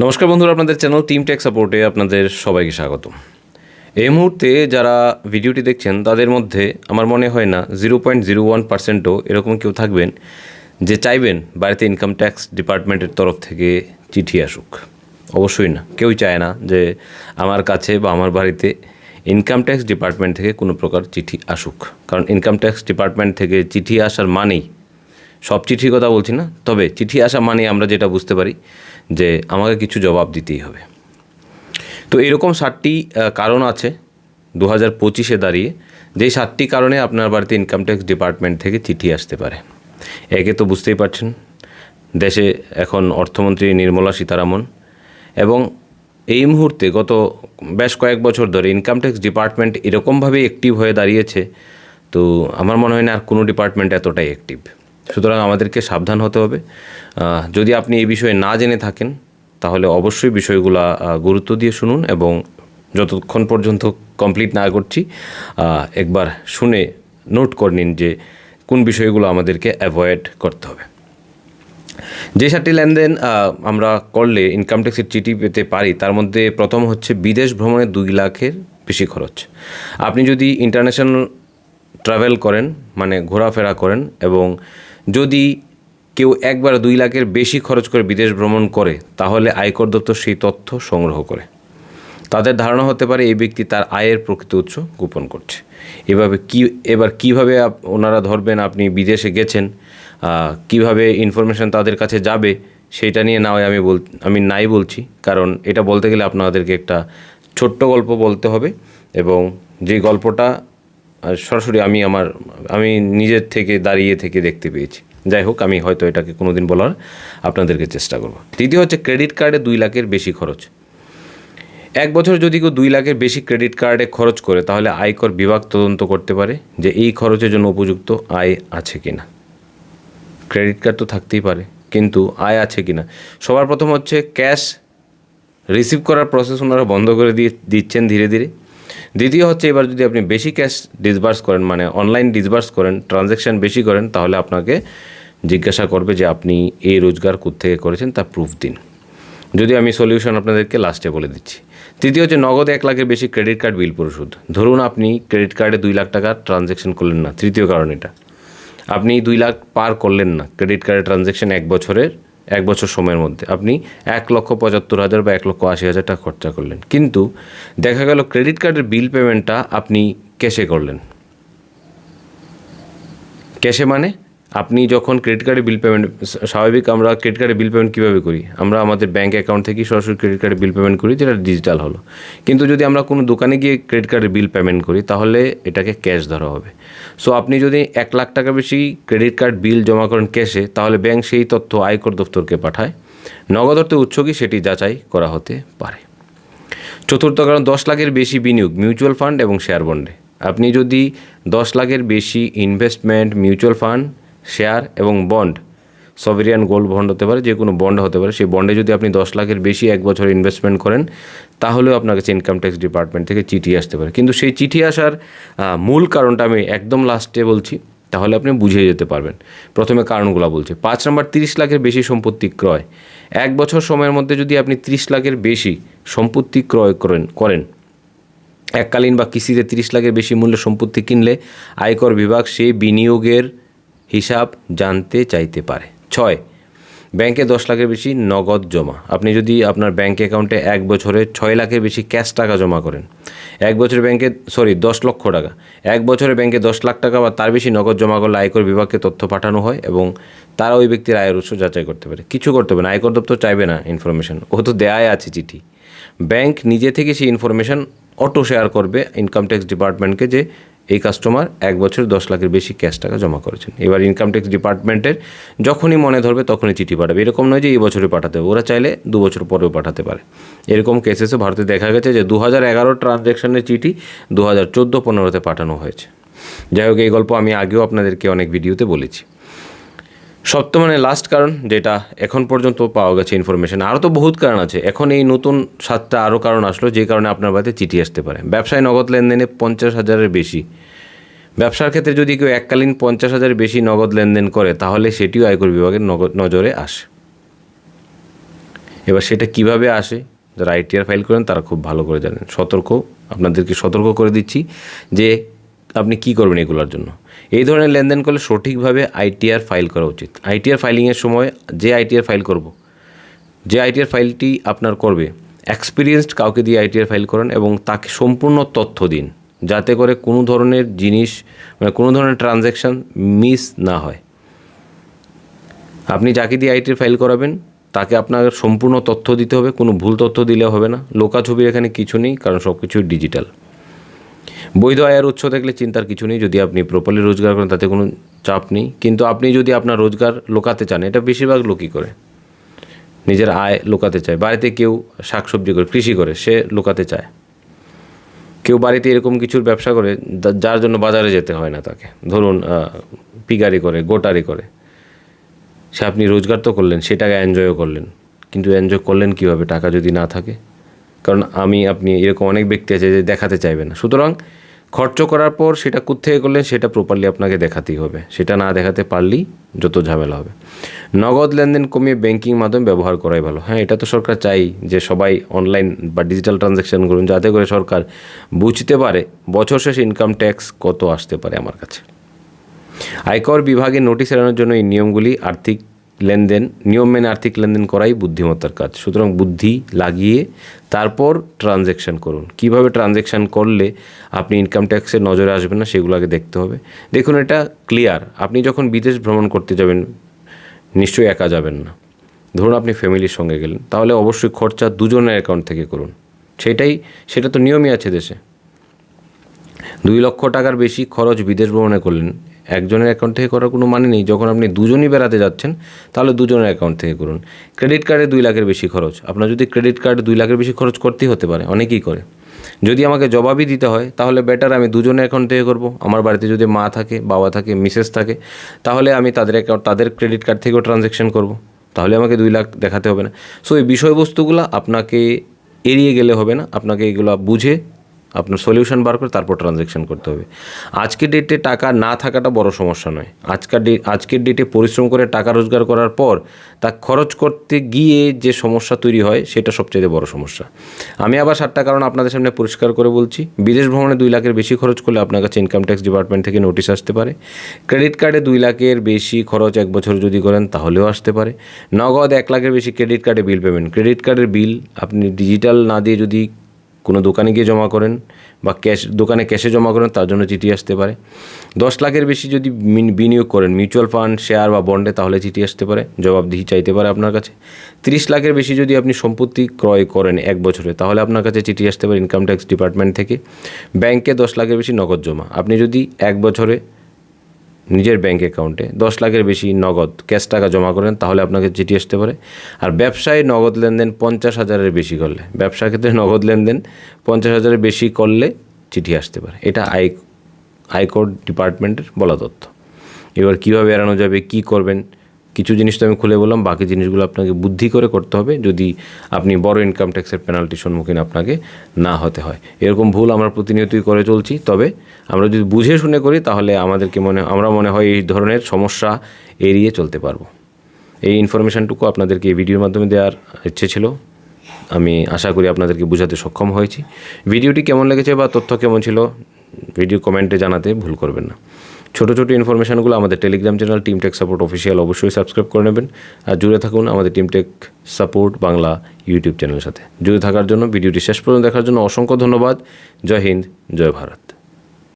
নমস্কার বন্ধুরা, আপনাদের চ্যানেল টিম টেক সাপোর্টে আপনাদের সবাইকে স্বাগত এই মুহূর্তে যারা ভিডিওটি দেখছেন, তাদের মধ্যে আমার মনে হয় না জিরো পয়েন্ট জিরো ওয়ান পার্সেন্টও এরকম কেউ থাকবেন যে চাইবেন বাড়িতে ইনকাম ট্যাক্স ডিপার্টমেন্টের তরফ থেকে চিঠি আসুক। অবশ্যই না, কেউই চায় না যে আমার কাছে বা আমার বাড়িতে ইনকাম ট্যাক্স ডিপার্টমেন্ট থেকে কোনো প্রকার চিঠি আসুক। কারণ ইনকাম ট্যাক্স ডিপার্টমেন্ট থেকে চিঠি আসার মানেই, সব চিঠির কথা বলছি না, তবে চিঠি আসা মানে আমরা যেটা বুঝতে পারি যে আমাকে কিছু জবাব দিতেই হবে। তো এরকম আহ, কারণ আছে দু হাজার পঁচিশে দাঁড়িয়ে। যেই সাতটি কারণে আপনার বাড়িতে ইনকাম ট্যাক্স ডিপার্টমেন্ট থেকে চিঠি আসতে পারে। একে তো বুঝতেই পারছেন দেশে এখন অর্থমন্ত্রী নির্মলা সীতারামন এবং এই মুহূর্তে গত বেশ কয়েক বছর ধরে ইনকাম ট্যাক্স ডিপার্টমেন্ট এরকমভাবে অ্যাক্টিভ হয়ে দাঁড়িয়েছে। তো আমার মনে হয় না আর কোনো ডিপার্টমেন্ট এতটাই অ্যাক্টিভ সুতরাং আমাদেরকে সাবধান হতে হবে। যদি আপনি এই বিষয়ে না জেনে থাকেন, তাহলে অবশ্যই বিষয়গুলো গুরুত্ব দিয়ে শুনুন এবং যতক্ষণ পর্যন্ত কমপ্লিট না করছি একবার শুনে নোট করে নিন যে কোন বিষয়গুলো আমাদেরকে অ্যাভয়েড করতে হবে। যে সাতটি লেনদেন আমরা করলে ইনকাম ট্যাক্সের চিঠি পেতে পারি, তার মধ্যে প্রথম হচ্ছে বিদেশ ভ্রমণে দুই লাখের বেশি খরচ। আপনি যদি ইন্টারন্যাশনাল ট্রাভেল করেন মানে ঘোরাফেরা করেন এবং যদি কেউ একবার দুই লাখের বেশি খরচ করে বিদেশ ভ্রমণ করে, তাহলে আয়কর দপ্তর সেই তথ্য সংগ্রহ করে। তাদের ধারণা হতে পারে এই ব্যক্তি তার আয়ের প্রকৃত উৎস গোপন করছে। এভাবে কি, এবার কীভাবে ওনারা ধরবেন আপনি বিদেশে গেছেন কীভাবে ইনফরমেশন তাদের কাছে যাবে, সেটা নিয়ে না হয় আমি বল, আমি নাই বলছি। কারণ এটা বলতে গেলে আপনাদেরকে একটা ছোট্ট গল্প বলতে হবে এবং যে গল্পটা সরাসরি আমি আমার, আমি নিজের থেকে দাঁড়িয়ে থেকে দেখতে পেয়েছি। যাই হোক, আমি হয়তো এটাকে কোনোদিন বলার আপনাদেরকে চেষ্টা করব। দ্বিতীয় হচ্ছে ক্রেডিট কার্ডে দুই লাখের বেশি খরচ। এক বছর যদি কেউ দুই লাখের বেশি ক্রেডিট কার্ডে খরচ করে, তাহলে আয়কর বিভাগ তদন্ত করতে পারে যে এই খরচের জন্য উপযুক্ত আয় আছে কি না ক্রেডিট কার্ড তো থাকতেই পারে, কিন্তু আয় আছে কিনা। সবার প্রথম হচ্ছে ক্যাশ রিসিভ করার প্রসেস ওনারা বন্ধ করে দিয়ে দিচ্ছেন ধীরে ধীরে। দ্বিতীয় হচ্ছে এবার যদি আপনি বেশি ক্যাশ ডিসবার্স করেন মানে অনলাইন ডিসবার্স করেন ট্রানজ্যাকশান বেশি করেন, তাহলে আপনাকে জিজ্ঞাসা করবে যে আপনি এই রোজগার থেকে করেছেন তা প্রুফ দিন। যদি আমি সলিউশন আপনাদেরকে লাস্টে বলে দিচ্ছি। তৃতীয় হচ্ছে নগদ এক লাখের বেশি ক্রেডিট কার্ড বিল পরিশোধ। ধরুন আপনি ক্রেডিট কার্ডে দুই লাখ টাকা ট্রানজ্যাকশন করলেন না, তৃতীয় কারণ এটা। আপনি দুই লাখ পার করলেন না ক্রেডিট কার্ডের ট্রানজ্যাকশন এক বছরের এক বছর সময়ের মধ্যে। আপনি এক লক্ষ পঁচাত্তর হাজার বা এক লক্ষ আশি হাজার টাকা খরচা করলেন। কিন্তু দেখা গেল ক্রেডিট কার্ডের বিল পেমেন্টটা আপনি ক্যাশে করলেন। ক্যাশে মানে? আপনি যখন ক্রেডিট কার্ডে বিল পেমেন্ট স্বাভাবিক আমরা ক্রেডিট কার্ডে বিল পেমেন্ট কীভাবে করি? আমরা আমাদের ব্যাঙ্ক অ্যাকাউন্ট থেকেই সরাসরি ক্রেডিট কার্ডে বিল পেমেন্ট করি, যেটা ডিজিটাল হলো। কিন্তু যদি আমরা কোনো দোকানে গিয়ে ক্রেডিট কার্ডের বিল পেমেন্ট করি, তাহলে এটাকে ক্যাশ ধরা হবে। সো আপনি যদি এক লাখ টাকা বেশি ক্রেডিট কার্ড বিল জমা করেন ক্যাশে তাহলে ব্যাংক সেই তথ্য আয়কর দপ্তরকে পাঠায়। নগদ অর্থে উৎস কি সেটি যাচাই করা হতে পারে। চতুর্থ কারণ, দশ লাখের বেশি বিনিয়োগ মিউচুয়াল ফান্ড এবং শেয়ার বন্ডে আপনি যদি দশ লাখের বেশি ইনভেস্টমেন্ট মিউচুয়াল ফান্ড শেয়ার এবং বন্ড। সভেরিয়ান গোল্ড বন্ড হতে পারে, যে কোনো বন্ড হতে পারে। সেই বন্ডে যদি আপনি দশ লাখের বেশি এক বছর ইনভেস্টমেন্ট করেন, তাহলেও আপনার কাছে ইনকাম ট্যাক্স ডিপার্টমেন্ট থেকে চিঠি আসতে পারে। কিন্তু সেই চিঠি আসার মূল কারণটা আমি একদম লাস্টে বলছি, তাহলে আপনি বুঝে যেতে পারবেন। প্রথমে কারণগুলো বলছি। পাঁচ নম্বর, তিরিশ লাখের বেশি সম্পত্তি ক্রয়। এক বছর সময়ের মধ্যে যদি আপনি তিরিশ লাখের বেশি সম্পত্তি ক্রয় করেন করেন, এককালীন বা কৃষিতে তিরিশ লাখের বেশি মূল্যের সম্পত্তি কিনলে আয়কর বিভাগ সেই বিনিয়োগের হিসাব জানতে চাইতে পারে। ছয়, ব্যাংকে দশ লাখের বেশি নগদ জমা। আপনি যদি আপনার ব্যাংক অ্যাকাউন্টে এক বছরে ছয় লাখের বেশি ক্যাশ টাকা জমা করেন, এক বছরে ব্যাংকে, সরি, দশ লক্ষ টাকা, এক বছরে ব্যাংকে দশ লাখ টাকা বা তার বেশি নগদ জমা করলে আয়কর বিভাগকে তথ্য পাঠানো হয় এবং তারা ওই ব্যক্তির আয়ের উৎস যাচাই করতে পারে। কিছু করতে হবে না, আয়কর দপ্তর চাইবে না ইনফরমেশন ও তো দেয়াই আছে চিঠি। ব্যাংক নিজে থেকে সেই ইনফরমেশন অটো শেয়ার করবে ইনকাম ট্যাক্স ডিপার্টমেন্টকে যে এই কাস্টমার এক বছর দশ লাখের বেশি ক্যাশ টাকা জমা করেছেন। এবার ইনকাম ট্যাক্স ডিপার্টমেন্টের যখনই মনে ধরবে তখনই চিঠি পাঠাবে। এরকম নয় যে এই বছরে পাঠাতে হবে, ওরা চাইলে দু বছর পরেও পাঠাতে পারে। এরকম কেসেসে ভারতে দেখা গেছে যে দু হাজার এগারো ট্রানজ্যাকশনের চিঠি দু হাজার চোদ্দ পনেরোতে পাঠানো হয়েছে। যাই হোক, এই গল্প আমি আগেও আপনাদেরকে অনেক ভিডিওতে বলেছি। সপ্তম মানে লাস্ট কারণ, যেটা এখন পর্যন্ত পাওয়া গেছে ইনফরমেশন আরও তো বহুত কারণ আছে। এখন এই নতুন সাতটা আরও কারণ আসলো, যে কারণে আপনার বাড়িতে চিঠি আসতে পারে। ব্যবসায় নগদ লেনদেনে পঞ্চাশ হাজারের বেশি। ব্যবসার ক্ষেত্রে যদি কেউ এককালীন পঞ্চাশ হাজারের বেশি নগদ লেনদেন করে, তাহলে সেটিও আয়কর বিভাগের নগদ নজরে আসে। এবার সেটা কীভাবে আসে, যারা আইটিআর ফাইল করেন, তারা খুব ভালো করে জানেন। সতর্ক, আপনাদেরকে সতর্ক করে দিচ্ছি যে আপনি কি করবেন এগুলোর জন্য? এই ধরনের লেনদেন করলে সঠিকভাবে আইটিআর ফাইল করা উচিত। আইটিআর ফাইলিংয়ের সময় যে আইটিআর ফাইল করব, যে আইটিআর ফাইলটি আপনার করবে এক্সপিরিয়েন্সড কাউকে দিয়ে আইটিআর ফাইল করেন এবং তাকে সম্পূর্ণ তথ্য দিন, যাতে করে কোনো ধরনের জিনিস মানে কোনো ধরনের ট্রানজ্যাকশান মিস না হয়। আপনি যাকে দিয়ে আইটিআর ফাইল করাবেন, তাকে আপনার সম্পূর্ণ তথ্য দিতে হবে, কোনো ভুল তথ্য দিলে হবে না। লোকা ছবির এখানে কিছু নেই, কারণ সব কিছুই ডিজিটাল বৈধ আয়ের উৎস থাকলে চিন্তার কিছু নেই, যদি আপনি প্রপারলি রোজগার করেন, তাতে কোনো চাপ নেই। কিন্তু আপনি যদি আপনার রোজগার লোকাতে চান, এটা বেশিরভাগ লোকই করে। নিজের আয় লোকাতে চায়। বাড়িতে কেউ শাকসবজি করে, কৃষি করে, সে লোকাতে চায়। কেউ বাড়িতে এরকম কিছুর ব্যবসা করে যার জন্য বাজারে যেতে হয় না তাকে। ধরুন পিগারি করে, গোটারি করে। সে আপনি রোজগার তো করলেন, সেটাকে এনজয়ও করলেন। কিন্তু এনজয় করলেন কীভাবে? টাকা যদি না থাকে। কারণ আমি, আপনি এরকম অনেক ব্যক্তি আছে যে দেখাতে চাইবে না। সুতরাং খরচ করার পর সেটা কোত্থেকে করলেন সেটা প্রপারলি আপনাকে দেখাতেই হবে। সেটা না দেখাতে পারলেই যত ঝামেলা হবে। নগদ লেনদেন কমিয়ে ব্যাংকিং মাধ্যম ব্যবহার করাই ভালো। হ্যাঁ এটা তো সরকার চাই যে সবাই অনলাইন বা ডিজিটাল ট্রানজ্যাকশন করুন, যাতে করে সরকার বুঝতে পারে বছর শেষে ইনকাম ট্যাক্স কত আসতে পারে আমার কাছে। আয়কর বিভাগে নোটিশ এড়ানোর জন্য এই নিয়মগুলি আর্থিক লেনদেন নিয়ম মেনে আর্থিক লেনদেন করাই বুদ্ধিমত্তার কাজ। সুতরাং বুদ্ধি লাগিয়ে তারপর ট্রানজ্যাকশান করুন। কীভাবে ট্রানজ্যাকশান করলে আপনি ইনকাম ট্যাক্সের নজরে আসবেন না সেগুলো আগে দেখতে হবে। দেখুন, এটা ক্লিয়ার আপনি যখন বিদেশ ভ্রমণ করতে যাবেন, নিশ্চয়ই একা যাবেন না। ধরুন, আপনি ফ্যামিলির সঙ্গে গেলেন, তাহলে অবশ্যই খরচা দুজনের অ্যাকাউন্ট থেকে করুন। সেটাই, সেটা তো নিয়মই আছে দেশে। দুই লক্ষ টাকার বেশি খরচ বিদেশ ভ্রমণে করলেন একজনের অ্যাকাউন্ট থেকে করার কোনো মানে নেই। যখন আপনি দুজনই বেড়াতে যাচ্ছেন, তাহলে দুজনের অ্যাকাউন্ট থেকে করুন। ক্রেডিট কার্ডে দুই লাখের বেশি খরচ। আপনার যদি ক্রেডিট কার্ড দুই লাখের বেশি খরচ করতেই হতে পারে, অনেকেই করে। যদি আমাকে জবাবই দিতে হয়, তাহলে বেটার আমি দুজনের অ্যাকাউন্ট থেকে করব। আমার বাড়িতে যদি মা থাকে, বাবা থাকে মিসেস থাকে, তাহলে আমি তাদের অ্যাকাউন্ট তাদের ক্রেডিট কার্ড থেকেও ট্রানজ্যাকশন করব। তাহলে আমাকে দুই লাখ দেখাতে হবে না। সো এই বিষয়বস্তুগুলো আপনাকে এড়িয়ে গেলে হবে না। আপনাকে এগুলো বুঝে আপনার সলিউশন বার করে তারপর ট্রানজ্যাকশন করতে হবে। আজকের ডেটে টাকা না থাকাটা বড় সমস্যা নয়। আজকের ডে আজকের ডেটে পরিশ্রম করে টাকা রোজগার করার পর তা খরচ করতে গিয়ে যে সমস্যা তৈরি হয়, সেটা সবচেয়ে বড় সমস্যা। আমি আবার সাতটা কারণ আপনাদের সামনে পরিষ্কার করে বলছি। বিদেশ ভ্রমণে দুই লাখের বেশি খরচ করলে আপনার কাছে ইনকাম ট্যাক্স ডিপার্টমেন্ট থেকে নোটিশ আসতে পারে। ক্রেডিট কার্ডে দুই লাখের বেশি খরচ এক বছর যদি করেন, তাহলেও আসতে পারে। নগদ এক লাখের বেশি ক্রেডিট কার্ডে বিল পেমেন্ট ক্রেডিট কার্ডের বিল আপনি ডিজিটাল না দিয়ে যদি কোনো দোকানে গিয়ে জমা করেন বা ক্যাশ, দোকানে ক্যাশে জমা করেন, তার জন্য চিঠি আসতে পারে। দশ লাখের বেশি যদি বিনিয়োগ করেন, মিউচুয়াল ফান্ড, শেয়ার বা বন্ডে, তাহলে চিঠি আসতে পারে, জবাবদিহি চাইতে পারে আপনার কাছে। তিরিশ লাখের বেশি যদি আপনি সম্পত্তি ক্রয় করেন এক বছরে, তাহলে আপনার কাছে চিঠি আসতে পারে ইনকাম ট্যাক্স ডিপার্টমেন্ট থেকে। ব্যাংকে দশ লাখের বেশি নগদ জমা। আপনি যদি এক বছরে নিজের ব্যাঙ্ক অ্যাকাউন্টে দশ লাখের বেশি নগদ ক্যাশ টাকা জমা করেন, তাহলে আপনাকে চিঠি আসতে পারে। আর ব্যবসায় নগদ লেনদেন পঞ্চাশ হাজারের বেশি করলে, ব্যবসার ক্ষেত্রে নগদ লেনদেন পঞ্চাশ হাজারের বেশি করলে চিঠি আসতে পারে। এটা আই আয়কর ডিপার্টমেন্টের বলা তথ্য। এবার কীভাবে এড়ানো যাবে, কি করবেন কিছু জিনিস তো আমি খুলে বললাম, বাকি জিনিসগুলো আপনাকে বুদ্ধি করে করতে হবে যদি আপনি বড় ইনকাম ট্যাক্সের পেনাল্টির সম্মুখীন আপনাকে না হতে হয়। এরকম ভুল আমরা প্রতিনিয়তই করে চলছি, তবে আমরা যদি বুঝে শুনে করি তাহলে আমাদেরকে মনে, আমরা মনে হয় এই ধরনের সমস্যা এড়িয়ে চলতে পারব। এই ইনফরমেশানটুকু আপনাদেরকে এই ভিডিওর মাধ্যমে দেওয়ার ইচ্ছে ছিল। আমি আশা করি আপনাদেরকে বোঝাতে সক্ষম হয়েছি। ভিডিওটি কেমন লেগেছে বা তথ্য কেমন ছিল, ভিডিও কমেন্টে জানাতে ভুল করবেন না। ছোটো ছোটো ইনফরমেশানগুলো আমাদের Telegram channel team tech support official অবশ্যই সাবস্ক্রাইব করে নেবেন। আর জুড়ে থাকুন আমাদের team tech support Bangla YouTube চ্যানেলের সাথে। জুড়ে থাকার জন্য, ভিডিওটি শেষ পর্যন্ত দেখার জন্য অসংখ্য ধন্যবাদ। জয় হিন্দ, জয় ভারত।